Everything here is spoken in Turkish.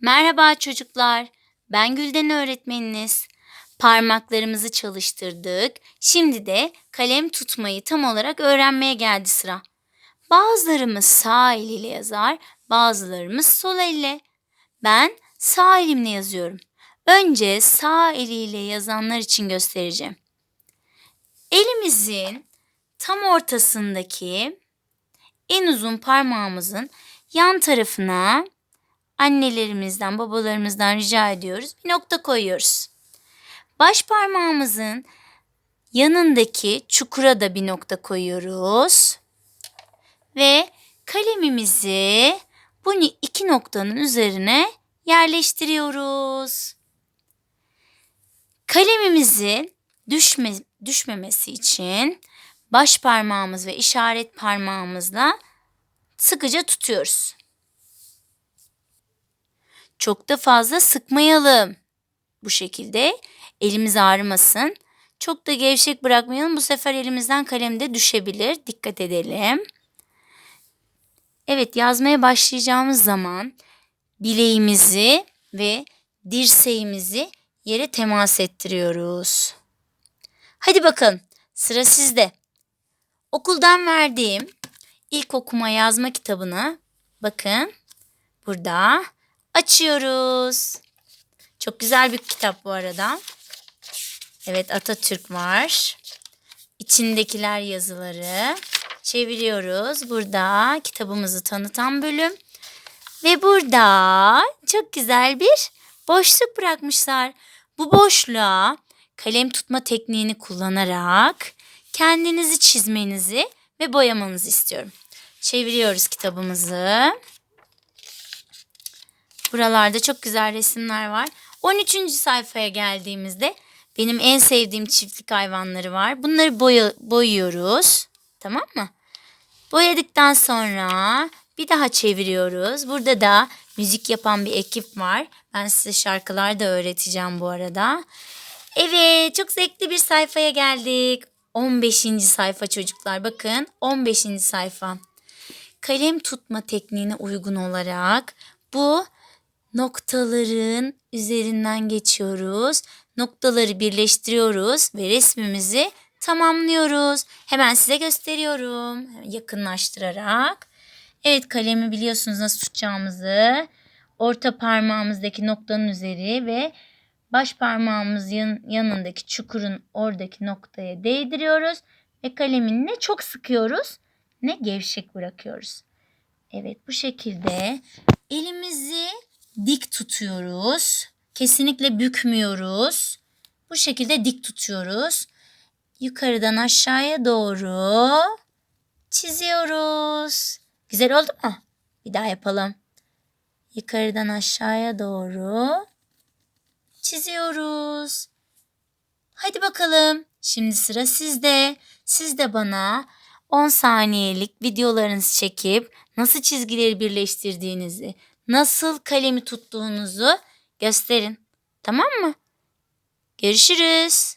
Merhaba çocuklar. Ben Gülden öğretmeniniz. Parmaklarımızı çalıştırdık. Şimdi de kalem tutmayı tam olarak öğrenmeye geldi sıra. Bazılarımız sağ eliyle yazar, bazılarımız sol elle. Ben sağ elimle yazıyorum. Önce sağ eliyle yazanlar için göstereceğim. Elimizin tam ortasındaki en uzun parmağımızın yan tarafına annelerimizden, babalarımızdan rica ediyoruz. Bir nokta koyuyoruz. Baş parmağımızın yanındaki çukura da bir nokta koyuyoruz. Ve kalemimizi bu iki noktanın üzerine yerleştiriyoruz. Kalemimizin düşme, düşmemesi için baş parmağımız ve işaret parmağımızla sıkıca tutuyoruz. Çok da fazla sıkmayalım. Bu şekilde elimiz ağrımasın. Çok da gevşek bırakmayalım. Bu sefer elimizden kalem de düşebilir. Dikkat edelim. Evet yazmaya başlayacağımız zaman bileğimizi ve dirseğimizi yere temas ettiriyoruz. Hadi bakın sıra sizde. Okuldan verdiğim ilk okuma yazma kitabını bakın burada açıyoruz. Çok güzel bir kitap bu arada. Evet Atatürk var. İçindekiler yazıları. Çeviriyoruz. Burada kitabımızı tanıtan bölüm. Ve burada çok güzel bir boşluk bırakmışlar. Bu boşluğa kalem tutma tekniğini kullanarak kendinizi çizmenizi ve boyamanızı istiyorum. Çeviriyoruz kitabımızı. Buralarda çok güzel resimler var. 13. sayfaya geldiğimizde benim en sevdiğim çiftlik hayvanları var. Bunları boya, boyuyoruz. Tamam mı? Boyadıktan sonra bir daha çeviriyoruz. Burada da müzik yapan bir ekip var. Ben size şarkılar da öğreteceğim bu arada. Evet, çok zevkli bir sayfaya geldik. 15. sayfa çocuklar. Bakın 15. sayfa. Kalem tutma tekniğine uygun olarak bu noktaların üzerinden geçiyoruz. Noktaları birleştiriyoruz ve resmimizi tamamlıyoruz. Hemen size gösteriyorum. Yakınlaştırarak. Evet kalemi biliyorsunuz nasıl tutacağımızı. Orta parmağımızdaki noktanın üzeri ve baş parmağımız yan, yanındaki çukurun oradaki noktaya değdiriyoruz. Ve kalemi ne çok sıkıyoruz ne gevşek bırakıyoruz. Evet bu şekilde elimizi dik tutuyoruz. Kesinlikle bükmüyoruz. Bu şekilde dik tutuyoruz. Yukarıdan aşağıya doğru çiziyoruz. Güzel oldu mu? Bir daha yapalım. Yukarıdan aşağıya doğru çiziyoruz. Hadi bakalım. Şimdi sıra sizde. Siz de bana 10 saniyelik videolarınızı çekip nasıl çizgileri birleştirdiğinizi, nasıl kalemi tuttuğunuzu gösterin. Tamam mı? Görüşürüz.